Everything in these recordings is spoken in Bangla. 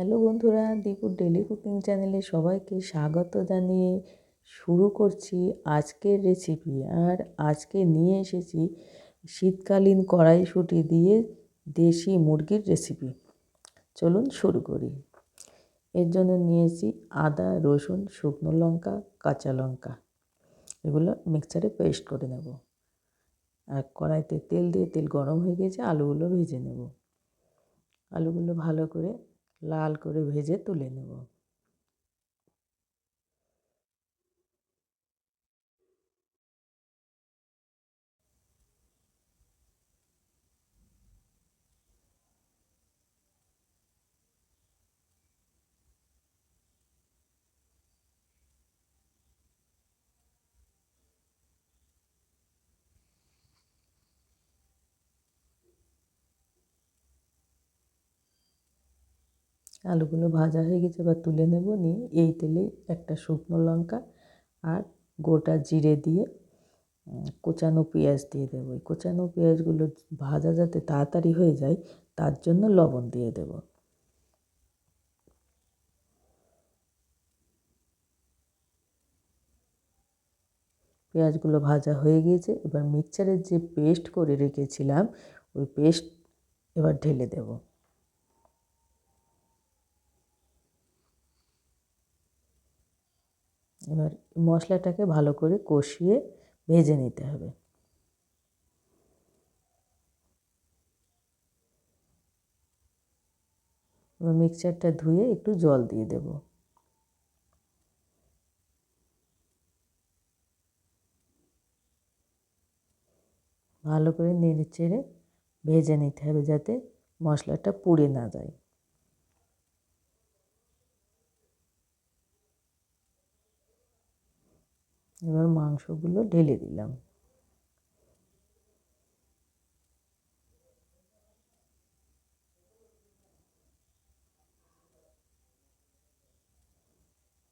হ্যালো বন্ধুরা দীপুর ডেলি কুকিং চ্যানেলে সবাইকে স্বাগত জানিয়ে শুরু করছি আজকের রেসিপি আর আজকে নিয়ে এসেছি শীতকালীন কড়াইশুঁটি দিয়ে দেশি মুরগির রেসিপি চলুন শুরু করি। এর জন্য নিয়েছি আদা, রসুন, শুকনো লঙ্কা, কাঁচা লঙ্কা। এগুলো মিক্সারে পেস্ট করে নেব। আর কড়াইতে তেল দিয়ে তেল গরম হয়ে গেছে, আলুগুলো ভেজে নেব। আলুগুলো ভালো করে লাল করে ভেজে তুলে নেব। আলুগুলো ভাজা হয়ে গেছে, এবার তুলে নেব নিয়ে এই তেলে একটা শুকনো লঙ্কা আর গোটা জিরে দিয়ে কোচানো পেঁয়াজ দিয়ে দেবো। এই কোচানো পেঁয়াজগুলো ভাজা যাতে তাড়াতাড়ি হয়ে যায়, তার জন্য লবণ দিয়ে দেব। পেঁয়াজগুলো ভাজা হয়ে গিয়েছে, এবার মিক্সচারের যে পেস্ট করে রেখেছিলাম, ওই পেস্ট এবার ঢেলে দেবো। এবার মশলাটাকে ভালো করে কষিয়ে ভেজে নিতে হবে। এবার মিক্সচারটা ধুয়ে একটু জল দিয়ে দেব। ভালো করে নেড়ে চেড়ে ভেজে নিতে হবে যাতে মশলাটা পুড়ে না যায়। এবার মাংসগুলো ঢেলে দিলাম।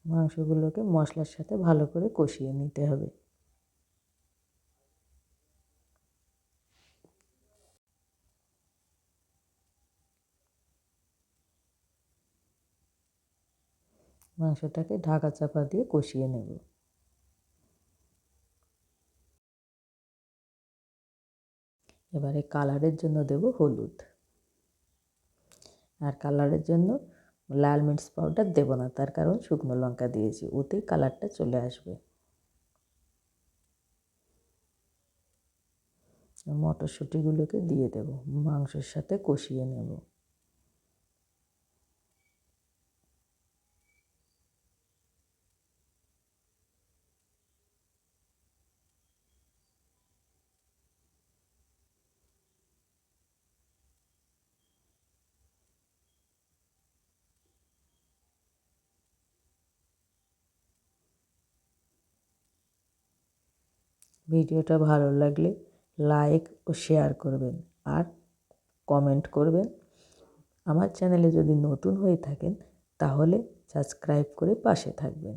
মাংসগুলোকে মশলার সাথে ভালো করে কষিয়ে নিতে হবে। মাংসটাকে ঢাকা চাপা দিয়ে কষিয়ে নেব। এবারে কালারের জন্য দেব হলুদ। আর কালারের জন্য লাল মির্চ পাউডার দেবো না, তার কারণ শুকনো লঙ্কা দিয়েছি ওতেই কালারটা চলে আসবে। মটরশুঁটিগুলোকে দিয়ে দেব, মাংসের সাথে কষিয়ে নেব। ভিডিওটা ভালো লাগলে লাইক ও শেয়ার করবেন আর কমেন্ট করবেন। আমার চ্যানেলে যদি নতুন হয়ে থাকেন, তাহলে সাবস্ক্রাইব করে পাশে থাকবেন।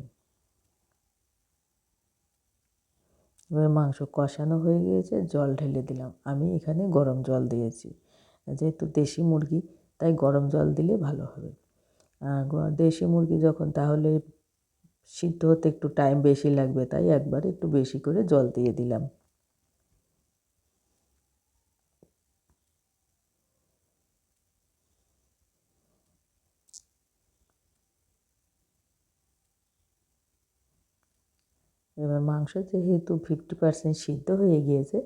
এবার মাংস কষানো হয়ে গিয়েছে, জল ঢেলে দিলাম। আমি এখানে গরম জল দিয়েছি। যেহেতু দেশি মুরগি, তাই গরম জল দিলে ভালো হবে। দেশি মুরগি যখন, তাহলে সিদ্ধ হতে একটু টাইম বেশি লাগবে, তাই একবার একটু বেশি করে জল দিয়ে দিলাম। এবার মাংস যেহেতু ফিফটি পার্সেন্ট সিদ্ধ হয়ে গিয়েছে,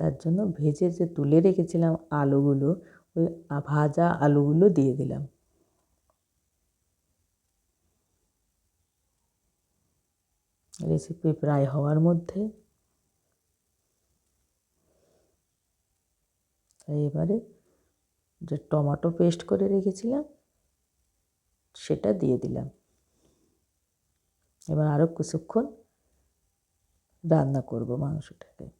তার জন্য ভেজে যে তুলে রেখেছিলাম আলুগুলো, ওই ভাজা আলুগুলো দিয়ে দিলাম। রেসিপি প্রায় হওয়ার মধ্যে। এবারে যে টমেটো পেস্ট করে রেখেছিলাম, সেটা দিয়ে দিলাম। এবার আরও কিছুক্ষণ রান্না করব মাংসটাকে।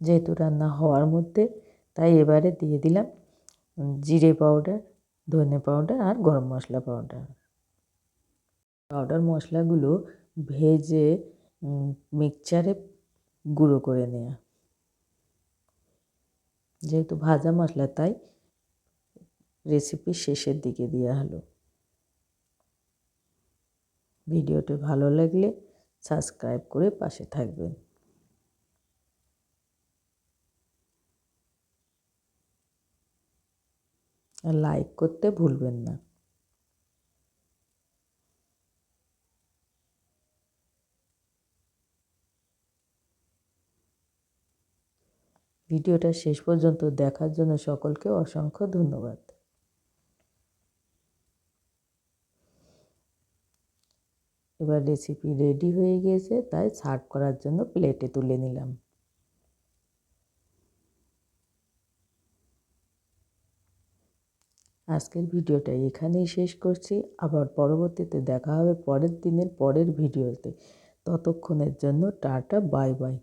যেহেতু রান্না হওয়ার মধ্যে, তাই এবারে দিয়ে দিলাম জিরে পাউডার, ধনে পাউডার আর গরম মশলা পাউডার। পাউডার মশলাগুলো ভেজে মিক্সচারে গুঁড়ো করে নেওয়া যেহেতু ভাজা মশলা, তাই রেসিপি শেষের দিকে দেওয়া হলো। ভিডিওটি ভালো লাগলে সাবস্ক্রাইব করে পাশে থাকবেন আর লাইক করতে ভুলবেন না। ভিডিওটা শেষ পর্যন্ত দেখার জন্য সকলকে অসংখ্য ধন্যবাদ। এবার রেসিপি রেডি হয়ে গিয়েছে, তাই সার্ভ করার জন্য প্লেটে তুলে নিলাম। আজকের ভিডিওটা এখানেই শেষ করছি। আবার পরবর্তীতে দেখা হবে পরের দিনের পরের ভিডিওতে। ততক্ষণের জন্য টাটা, বাই বাই।